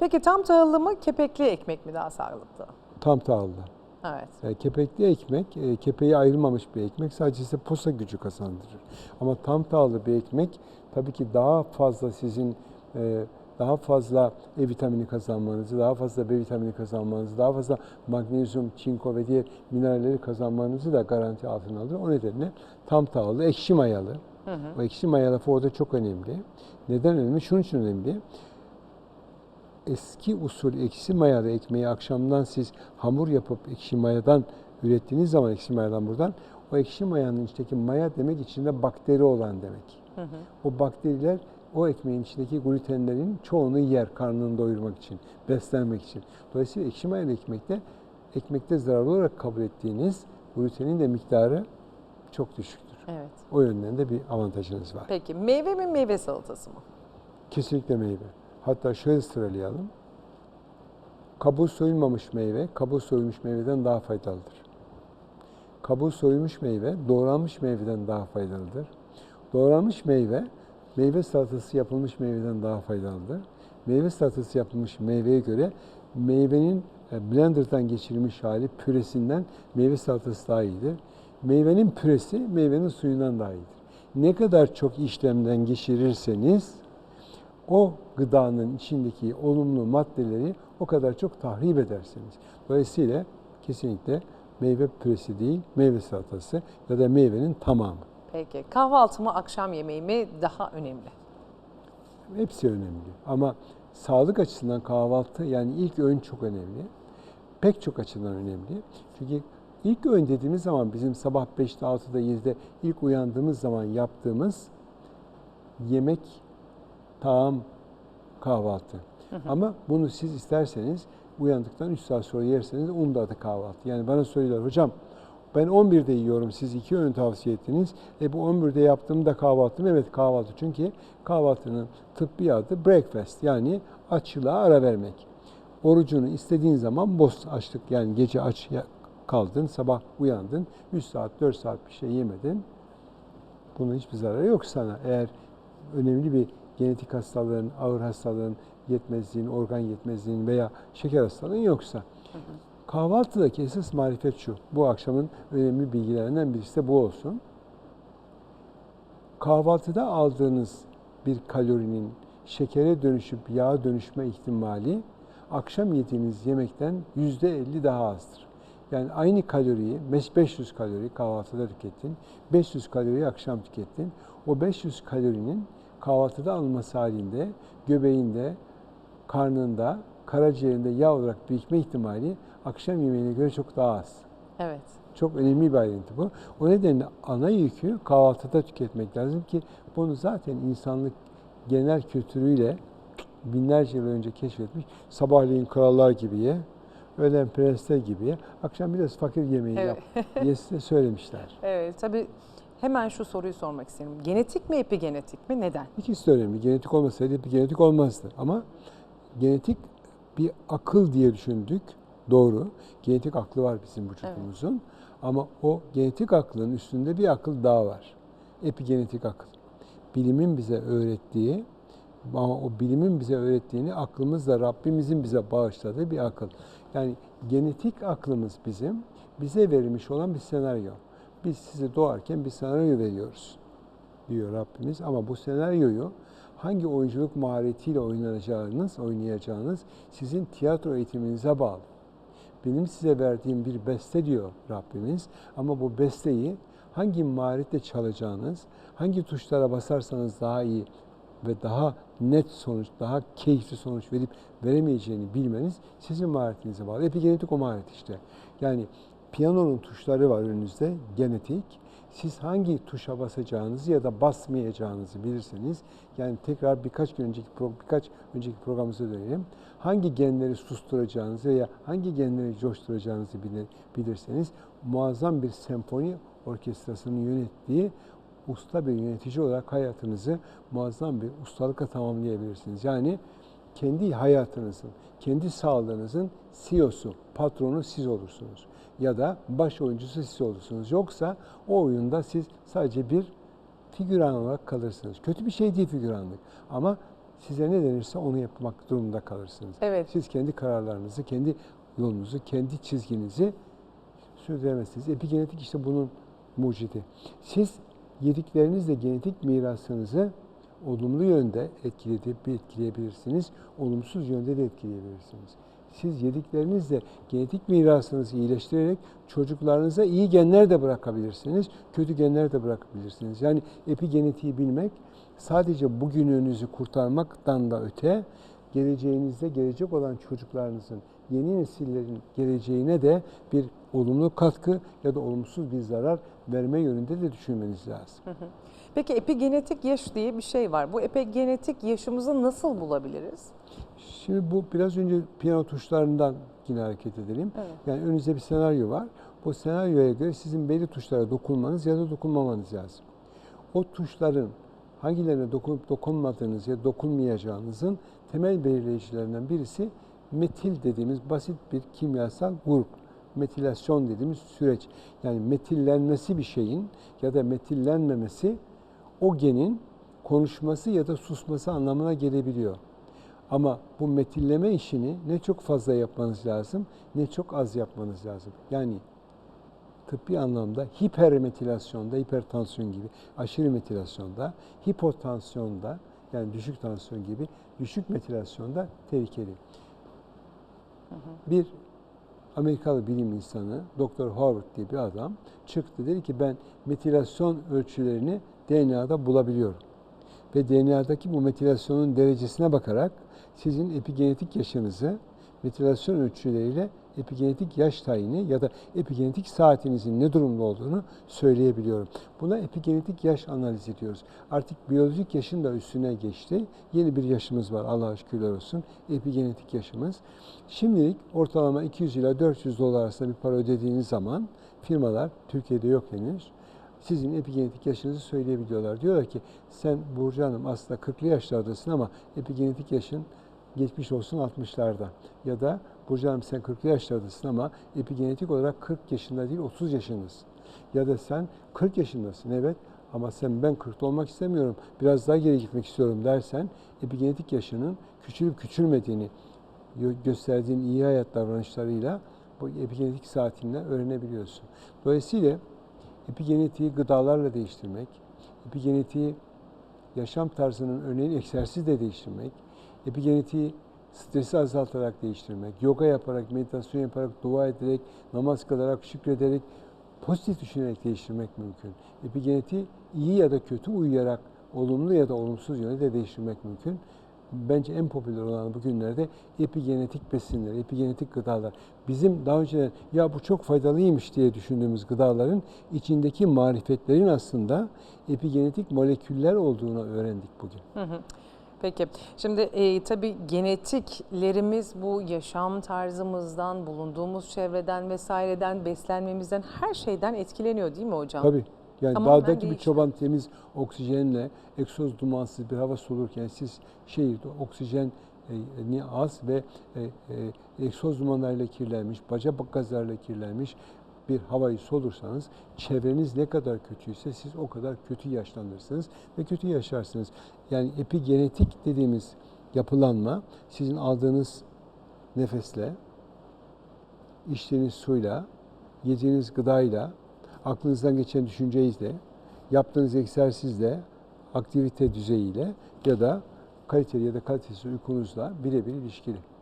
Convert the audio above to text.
Peki tam tahıllı mı, kepekli ekmek mi daha sağlıklı? Tam tahıllı. Evet. Yani kepekli ekmek, e, kepeği ayrılmamış bir ekmek sadece size posa gücü kazandırır. Ama tam tahıllı bir ekmek tabii ki daha fazla sizin e, daha fazla E vitamini kazanmanızı, daha fazla B vitamini kazanmanızı, daha fazla magnezyum, çinko ve diğer mineralleri kazanmanızı da garanti altına alır. O nedenle tam tahıllı, ekşi mayalı. O ekşi mayalı lafı orada çok önemli. Neden önemli? Şunun için önemli eski usul ekşi mayalı ekmeği akşamdan siz hamur yapıp ekşi mayadan ürettiğiniz zaman ekşi mayadan buradan o ekşi mayanın içindeki maya demek içinde bakteri olan demek. O bakteriler o ekmeğin içindeki glutenlerin çoğunu yer karnını doyurmak için, beslenmek için. Dolayısıyla ekşi mayalı ekmekte ekmekte zararlı olarak kabul ettiğiniz glutenin de miktarı çok düşüktür. Evet. O yönden de bir avantajınız var. Peki meyve mi, meyve salatası mı? Kesinlikle meyve. Hatta şöyle sıralayalım. Kabuğu soyulmamış meyve, kabuğu soyulmuş meyveden daha faydalıdır. Kabuğu soyulmuş meyve, doğranmış meyveden daha faydalıdır. Doğranmış meyve, meyve salatası yapılmış meyveden daha faydalıdır. Meyve salatası yapılmış meyveye göre meyvenin e, blenderdan geçirilmiş hali püresinden meyve salatası daha iyidir. Meyvenin püresi meyvenin suyundan daha iyidir. Ne kadar çok işlemden geçirirseniz o gıdanın içindeki olumlu maddeleri o kadar çok tahrip edersiniz. Dolayısıyla kesinlikle meyve püresi değil, meyve salatası ya da meyvenin tamamı. Peki kahvaltı mı, akşam yemeği mi daha önemli? Hepsi önemli. Ama sağlık açısından kahvaltı yani ilk öğün çok önemli. Pek çok açıdan önemli. Çünkü ilk öğün dediğimiz zaman bizim sabah 5'te, 6'da, 7'de ilk uyandığımız zaman yaptığımız yemek, taam, kahvaltı. Ama bunu siz isterseniz uyandıktan 3 saat sonra yerseniz onun da adı kahvaltı. Yani bana söylüyorlar hocam ben 11'de yiyorum siz iki öğün tavsiye ettiniz. E bu 11'de yaptığımda kahvaltı mı? Evet kahvaltı. Çünkü kahvaltının tıbbi adı breakfast yani açlığa ara vermek. Orucunu istediğin zaman boz açlık yani gece aç kaldın, sabah uyandın, 3 saat 4 saat bir şey yemedin. Bunun hiçbir zararı yok sana. Eğer önemli bir genetik hastalığın, ağır hastalığın, yetmezliğin, organ yetmezliğin veya şeker hastalığın yoksa. Kahvaltıdaki esas marifet şu. Bu akşamın önemli bilgilerinden birisi de bu olsun. Kahvaltıda aldığınız bir kalorinin şekere dönüşüp yağa dönüşme ihtimali akşam yediğiniz yemekten yüzde 50 daha azdır. Yani aynı kaloriyi 500 kalori kahvaltıda tükettin, 500 kaloriyi akşam tükettin. O 500 kalorinin kahvaltıda alınması halinde göbeğinde, karnında, karaciğerinde yağ olarak birikme ihtimali akşam yemeğine göre çok daha az. Evet. Çok önemli bir ayrıntı bu. O nedenle ana yükü kahvaltıda tüketmek lazım ki bunu zaten insanlık genel kültürüyle binlerce yıl önce keşfetmiş. Sabahleyin krallar gibi ye, öğlen prensler gibi ye, akşam biraz fakir yemeği yap diye size söylemişler. Evet tabii hemen şu soruyu sormak istiyorum. Genetik mi, epigenetik mi? Neden? İkisi de önemli. Genetik olmasaydı bir genetik olmazdı. Ama genetik bir akıl diye düşündük. Doğru. Genetik aklı var bizim vücudumuzun. Ama o genetik aklın üstünde bir akıl daha var. Epigenetik akıl. Bilimin bize öğrettiği ama o bilimin bize öğrettiğini aklımızla Rabbimizin bize bağışladığı bir akıl. Yani genetik aklımız bizim bize verilmiş olan bir senaryo. Biz size doğarken bir senaryo veriyoruz diyor Rabbimiz ama bu senaryoyu hangi oyunculuk maharetiyle oynanacağınız, oynayacağınız sizin tiyatro eğitiminize bağlı. Benim size verdiğim bir beste diyor Rabbimiz ama bu besteyi hangi maharetle çalacağınız, hangi tuşlara basarsanız daha iyi ve daha net sonuç, daha keyifli sonuç verip veremeyeceğini bilmeniz sizin maharetinize bağlı. Epigenetik o maharet işte. Yani piyanonun tuşları var önünüzde, genetik. Siz hangi tuşa basacağınızı ya da basmayacağınızı bilirseniz, yani tekrar birkaç gün önceki birkaç önceki programımıza dönelim. Hangi genleri susturacağınızı ya hangi genleri coşturacağınızı bilir- bilirseniz muazzam bir senfoni orkestrasının yönettiği usta bir yönetici olarak hayatınızı muazzam bir ustalıkla tamamlayabilirsiniz. Yani kendi hayatınızın, kendi sağlığınızın CEO'su, patronu siz olursunuz. Ya da baş oyuncusu siz olursunuz. Yoksa o oyunda siz sadece bir figüran olarak kalırsınız. Kötü bir şey değil figüranlık. Ama size ne denirse onu yapmak durumunda kalırsınız. Evet. Siz kendi kararlarınızı, kendi yolunuzu, kendi çizginizi sürdüremezsiniz. Epigenetik işte bunun mucidi. Siz yediklerinizle genetik mirasınızı olumlu yönde etkileyip etkileyebilirsiniz, olumsuz yönde de etkileyebilirsiniz. Siz yediklerinizle genetik mirasınızı iyileştirerek çocuklarınıza iyi genler de bırakabilirsiniz, kötü genler de bırakabilirsiniz. Yani epigenetiği bilmek sadece bugününüzü kurtarmaktan da öte geleceğinizde gelecek olan çocuklarınızın, yeni nesillerin geleceğine de bir olumlu katkı ya da olumsuz bir zarar verme yönünde de düşünmeniz lazım. Peki epigenetik yaş diye bir şey var. Bu epigenetik yaşımızı nasıl bulabiliriz? Şimdi bu biraz önce piyano tuşlarından yine hareket edelim. Evet. Yani önünüzde bir senaryo var. Bu senaryoya göre sizin belli tuşlara dokunmanız ya da dokunmamanız lazım. O tuşların hangilerine dokunup dokunmadığınız ya dokunmayacağınızın temel belirleyicilerinden birisi metil dediğimiz basit bir kimyasal grup. Metilasyon dediğimiz süreç. Yani metillenmesi bir şeyin ya da metillenmemesi o genin konuşması ya da susması anlamına gelebiliyor. Ama bu metilleme işini ne çok fazla yapmanız lazım ne çok az yapmanız lazım. Yani tıbbi anlamda hipermetilasyonda, hipertansiyon gibi, aşırı metilasyonda, hipotansiyonda yani düşük tansiyon gibi düşük metilasyonda tehlikeli. Bir Amerikalı bilim insanı Dr. Howard diye bir adam çıktı dedi ki ben metilasyon ölçülerini DNA'da bulabiliyorum. Ve DNA'daki bu metilasyonun derecesine bakarak sizin epigenetik yaşınızı metilasyon ölçüleriyle epigenetik yaş tayini ya da epigenetik saatinizin ne durumda olduğunu söyleyebiliyorum. Buna epigenetik yaş analizi diyoruz. Artık biyolojik yaşın da üstüne geçti. Yeni bir yaşımız var Allah'a şükürler olsun. Epigenetik yaşımız. Şimdilik ortalama 200 ila 400 dolar arasında bir para ödediğiniz zaman firmalar, Türkiye'de yok henüz, sizin epigenetik yaşınızı söyleyebiliyorlar. Diyorlar ki sen Burcu Hanım aslında 40'lı yaşlardasın ama epigenetik yaşın geçmiş olsun 60'larda. Ya da Burcu Hanım sen 40'lı yaşlardasın ama epigenetik olarak 40 yaşında değil 30 yaşındasın. Ya da sen 40 yaşındasın evet ama sen ben 40'ta olmak istemiyorum biraz daha geri gitmek istiyorum dersen epigenetik yaşının küçülüp küçülmediğini gö- gösterdiğin iyi hayat davranışlarıyla bu epigenetik saatinden öğrenebiliyorsun. Dolayısıyla epigenetiği gıdalarla değiştirmek, epigenetiği yaşam tarzının örneğin egzersizle değiştirmek, epigenetiği stresi azaltarak değiştirmek, yoga yaparak, meditasyon yaparak, dua ederek, namaz kılarak, şükrederek, pozitif düşünerek değiştirmek mümkün. Epigenetiği iyi ya da kötü uyuyarak, olumlu ya da olumsuz yönde de değiştirmek mümkün. Bence en popüler olan bugünlerde epigenetik besinler, epigenetik gıdalar. Bizim daha önceden ya bu çok faydalıymış diye düşündüğümüz gıdaların içindeki marifetlerin aslında epigenetik moleküller olduğunu öğrendik bugün. Hı hı. Peki. Şimdi e, tabii genetiklerimiz bu yaşam tarzımızdan, bulunduğumuz çevreden vesaireden, beslenmemizden her şeyden etkileniyor değil mi hocam? Tabii. Yani Tamamen dağdaki bir çoban temiz oksijenle, egzoz dumansız bir hava solurken siz şehirde oksijen e, ni az ve e, e, egzoz dumanlarıyla kirlenmiş, baca gazlarıyla kirlenmiş bir havayı solursanız çevreniz ne kadar kötüyse siz o kadar kötü yaşlanırsınız ve kötü yaşarsınız. Yani epigenetik dediğimiz yapılanma sizin aldığınız nefesle, içtiğiniz suyla, yediğiniz gıdayla, aklınızdan geçen düşünceyle, yaptığınız egzersizle, aktivite düzeyiyle ya da kaliteli ya da kalitesiz uykunuzla birebir ilişkili.